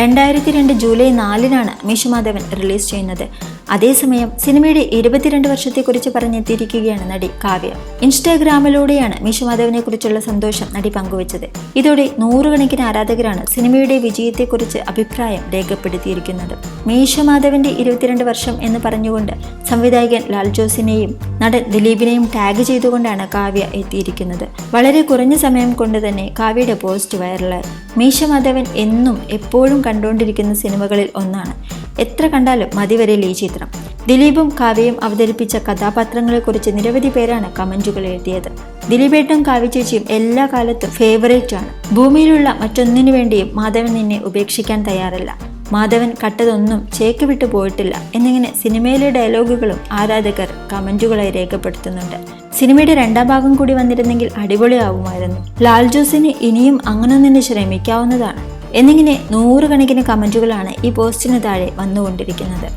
രണ്ടായിരത്തി രണ്ട് ജൂലൈ നാലിനാണ് മീശുമാധവൻ റിലീസ് ചെയ്യുന്നത്. അതേസമയം സിനിമയുടെ ഇരുപത്തിരണ്ട് വർഷത്തെക്കുറിച്ച് പറഞ്ഞെത്തിയിരിക്കുകയാണ് നടി കാവ്യ. ഇൻസ്റ്റാഗ്രാമിലൂടെയാണ് മീശുമാധവനെ കുറിച്ചുള്ള സന്തോഷം നടി പങ്കുവച്ചത്. ഇതോടെ നൂറുകണക്കിന് ആരാധകരാണ് സിനിമയുടെ വിജയത്തെക്കുറിച്ച് അഭിപ്രായം രേഖപ്പെടുത്തിയിരിക്കുന്നത്. മീശമാധവന്റെ ഇരുപത്തിരണ്ട് വർഷം എന്ന് പറഞ്ഞുകൊണ്ട് സംവിധായകൻ ലാൽ ജോസിനെയും നടൻ ദിലീപിനെയും ടാഗ് ചെയ്തുകൊണ്ടാണ് കാവ്യ എത്തിയിരിക്കുന്നത്. വളരെ കുറഞ്ഞ സമയം കൊണ്ട് തന്നെ കാവ്യയുടെ പോസ്റ്റ് വൈറലായി. മീശമാധവൻ എന്നും എപ്പോഴും കണ്ടുകൊണ്ടിരിക്കുന്ന സിനിമകളിൽ ഒന്നാണ്. എത്ര കണ്ടാലും മതിവരില്ല ഈ ചിത്രം. ദിലീപും കാവ്യയും അവതരിപ്പിച്ച കഥാപാത്രങ്ങളെക്കുറിച്ച് നിരവധി പേരാണ് കമന്റുകൾ എഴുതിയത്. ദിലീപേട്ടും കാവ്യ ചേച്ചിയും എല്ലാ കാലത്തും ഫേവറേറ്റ് ആണ്. ഭൂമിയിലുള്ള മറ്റൊന്നിനു വേണ്ടിയും മാധവൻ നിന്നെ ഉപേക്ഷിക്കാൻ തയ്യാറല്ല. മാധവൻ കട്ടതൊന്നും ചേക്ക് വിട്ടു പോയിട്ടില്ല എന്നിങ്ങനെ സിനിമയിലെ ഡയലോഗുകളും ആരാധകർ കമന്റുകളായി രേഖപ്പെടുത്തുന്നുണ്ട്. സിനിമയുടെ രണ്ടാം ഭാഗം കൂടി വന്നിരുന്നെങ്കിൽ അടിപൊളിയാവുമായിരുന്നു. ലാൽ ജോസിന് ഇനിയും അങ്ങനെ തന്നെ ശ്രമിക്കാവുന്നതാണ്. എന്നിങ്ങനെ നൂറുകണക്കിന് കമന്റുകളാണ് ഈ പോസ്റ്റിന് താഴെ വന്നുകൊണ്ടിരിക്കുന്നത്.